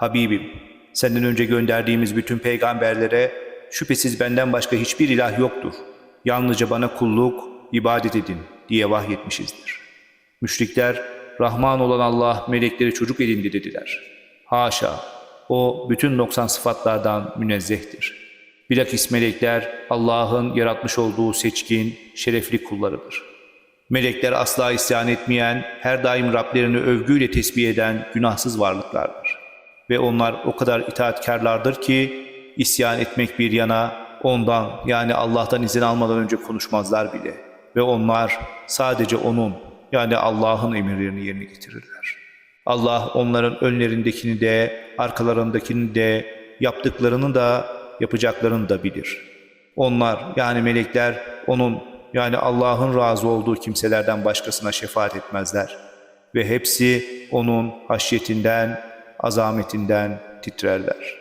Habibim, senden önce gönderdiğimiz bütün peygamberlere şüphesiz benden başka hiçbir ilah yoktur. Yalnızca bana kulluk, ibadet edin diye vahyetmişizdir. Müşrikler, Rahman olan Allah melekleri çocuk edindi dediler. Haşa, o bütün noksan sıfatlardan münezzehtir. Bilakis melekler Allah'ın yaratmış olduğu seçkin, şerefli kullarıdır. Melekler asla isyan etmeyen, her daim Rablerini övgüyle tesbih eden günahsız varlıklardır. Ve onlar o kadar itaatkarlardır ki isyan etmek bir yana ondan yani Allah'tan izin almadan önce konuşmazlar bile. Ve onlar sadece onun yani Allah'ın emirlerini yerine getirirler. Allah onların önlerindekini de arkalarındakini de yaptıklarını da yapacaklarını da bilir. Onlar yani melekler onun yani Allah'ın razı olduğu kimselerden başkasına şefaat etmezler. Ve hepsi onun haşyetinden, azametinden titrerler.''